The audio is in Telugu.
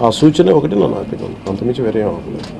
ఆ సూచన ఒకటి నా ఆపినాను అంతమించి వేరే ఏం అవ్వలేదు